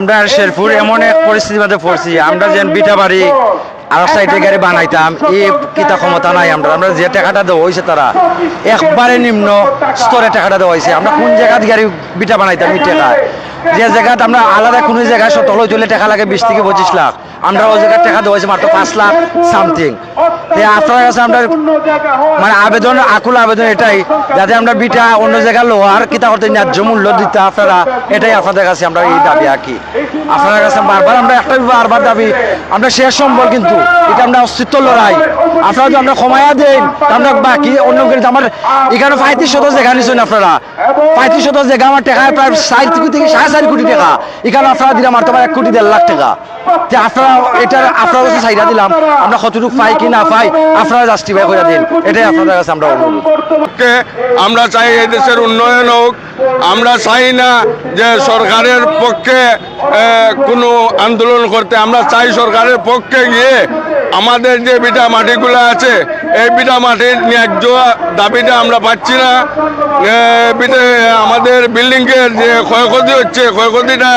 আমরা শেরপুর এমন এক পরিস্থিতির মধ্যে পড়ছি আমরা যেন বিটা বাড়ি আর সাইডে গাড়ি বানাইতাম এই কিতা ক্ষমতা নাই আমরা। আমরা যে টাকাটা দেওয়া হয়েছে তারা একবারে নিম্ন স্তরে টাকাটা দেওয়া হয়েছে আমরা কোন জায়গাত গাড়ি বিটা বানাইতাম এই টাকায় যে জায়গাত আমরা আলাদা কোনো জায়গায় সতল চলে টাকা লাগে বিশ থেকে পঁচিশ লাখ। আমরা ওই জায়গায় টাকা দেওয়া হয়েছে মাত্র পাঁচ লাখ সামথিং। আপনার কাছে আমরা মানে আবেদন আকুল আবেদন এটাই যাতে আমরা বিটা অন্য জায়গায় লোহার কিতা করতে ন্যায্য মূল্য দিতে আপনারা এটাই আপনাদের কাছে আমরা এই দাবি আঁকি আপনার কাছে বারবার আমরা একটা বারবার দাবি আমরা শেষ সম্বল কিন্তু এটা আমরা অস্তিত্ব লড়াই। আপনারা আমরা ক্ষমায়া দেন আমরা বাকি অন্য আমার এখানে পঁয়ত্রিশ শত জায়গা নিচ্ছেন আপনারা। পঁয়ত্রিশ শত জায়গা আমার টাকা প্রায় চার থেকে সাড়ে চার কোটি টাকা। এখানে আপনারা দিলাম আমার তোমার এক কোটি দেড় লাখ টাকা। আপনারা এটা আপনার কাছে চাইদা দিলাম। আমরা পাই কি না পাই আপনারা জাস্টিফাই করে দিন। এটাই আপনাদের কাছে আমরা আমরা চাই এই দেশের উন্নয়ন হোক। আমরা চাই না যে সরকারের পক্ষে কোনো আন্দোলন করতে। আমরা চাই সরকারের পক্ষে গিয়ে আমাদের যে বিটা মাটিগুলো আছে, এই বিটা মাটির ন্যায্য দাবিটা আমরা পাচ্ছি না। আমাদের বিল্ডিংয়ের যে ক্ষয়ক্ষতি হচ্ছে, ক্ষয়ক্ষতিটা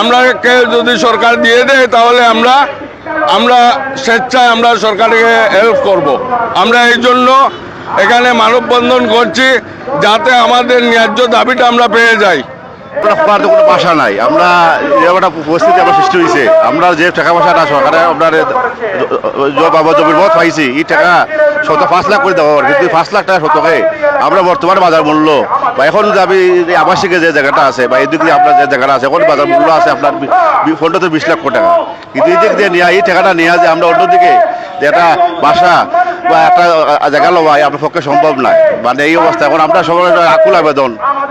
আমরা কে যদি সরকার দিয়ে দেয়, তাহলে আমরা আমরা স্বেচ্ছায় আমরা সরকারকে হেল্প করব। আমরা এই জন্য এখানে মানববন্ধন করছি, যাতে আমাদের ন্যায্য দাবিটা আমরা পেয়ে যাই তো কোনো নাই। আমরা একটা পরিস্থিতি সৃষ্টি হয়েছে আমরা যে টাকা পয়সাটা সরকারে আপনার বাবা জমির মত পাইছি, এই টাকা শত পাঁচ লাখ করে দেওয়া কিন্তু পাঁচ লাখ টাকা শতকে আমরা বাজার মূল্য, বা এখন এই আবাসিকে যে জায়গাটা আছে, বা এদিক দিয়ে আপনার যে জায়গাটা আছে, এখন বাজার মূল্য আছে আপনার বিশ লক্ষ টাকা। কিন্তু এই দিক দিয়ে নেওয়া এই টাকাটা নেওয়া যে আমরা অন্যদিকে যে একটা বাসা বা একটা জায়গা লওয়া আপনার পক্ষে সম্ভব নয় মানে এই অবস্থা, এখন আমরা একটা আকুল আবেদন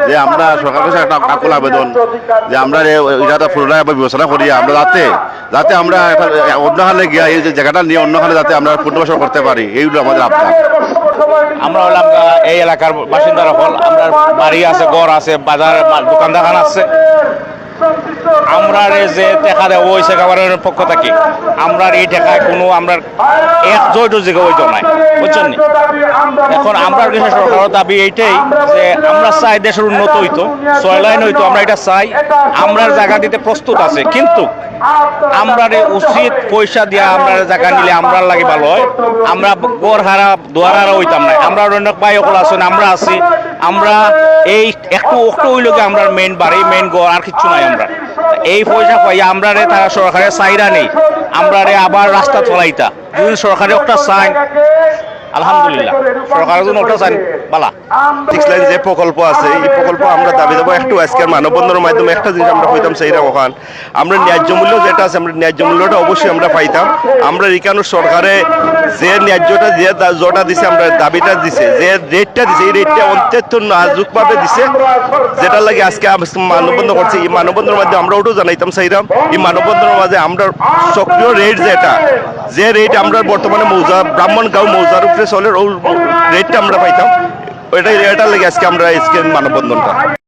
যে আমরা সরকার কাছে একটা আকুল আবেদন যে আমরা এটা পুনরায় আবার বিবেচনা করি আমরা যাতে যাতে আমরা একটা অন্যখানে গিয়া এই যে জায়গাটা নিয়ে অন্যখানে যাতে আমরা পুনর্বাসন করতে পারি এইগুলো আমাদের আপনার আমরা হলাম এই এলাকার বাসিন্দারা হল। আমরা বাড়ি আছে ঘর আছে বাজার দোকান দোকান আছে আমরা যে টাকা দেওয়া হয়েছে গভর্নমেন্টের পক্ষ থেকে আমরা এই টাকায় কোনো আমরা এক জয়টু জায়গা হইতো নাই, বুঝছেন নি? এখন আমরা দেশের সরকারের দাবি এইটাই যে আমরা চাই দেশের উন্নত হইতো, ছয় লাইন হইতো, আমরা এটা চাই আমরা জায়গা দিতে প্রস্তুত আছে, কিন্তু আমরা উচিত পয়সা দিয়া আমরা জায়গা নিলে আমরা লাগে ভালো হয়, আমরা গড় হারা, দোয়ার হারা হইতাম না, আমরা অনেক ভাই সকল আছেন, আমরা আছি, আমরা এই একটু একটু হইলকে আমরা মেইন বাড়ি মেইন গড় আর কিচ্ছু নাই আমরা। এই পয়সা পাই, আমরা রে তারা সরকারের চাইরা নেই, আমরা রে আবার রাস্তা চলাইতা। যদি সরকারে একটা চাই আলহামদুলিল্লাহ। সরকারের জন্য চাই বালা সিক্স লাইন যে প্রকল্প আছে, এই প্রকল্প আমরা দাবি দেবো একটু আজকের মানববন্ধনের মাধ্যমে একটা জিনিস আমরা পাইতাম সেইরা ওখান আমরা ন্যায্য মূল্য যেটা আছে, আমরা ন্যায্য মূল্যটা অবশ্যই আমরা পাইতাম। আমরা এখানে সরকারে যে ন্যায্যটা, যে দা- দিছে, আমরা দাবিটা দিছে, যে রেটটা দিছে, এই রেটটা অত্যন্ত নাজুকভাবে দিছে। যেটা লাগে আজকে মানববন্ধন করছি। এই মানববন্ধনের মাধ্যমে আমরা ওটাও জানাইতাম সেইরাম এই মানববন্ধনের মাঝে আমরা সক্রিয় রেট যেটা, যে রেট আমরা বর্তমানে মৌজা ব্রাহ্মণগাঁও মৌজার উপরে চলে ওর রেটটা আমরা পাইতাম। ওইটাই এটার লেগে আজকে আমরা আজকে মানববন্ধনটা।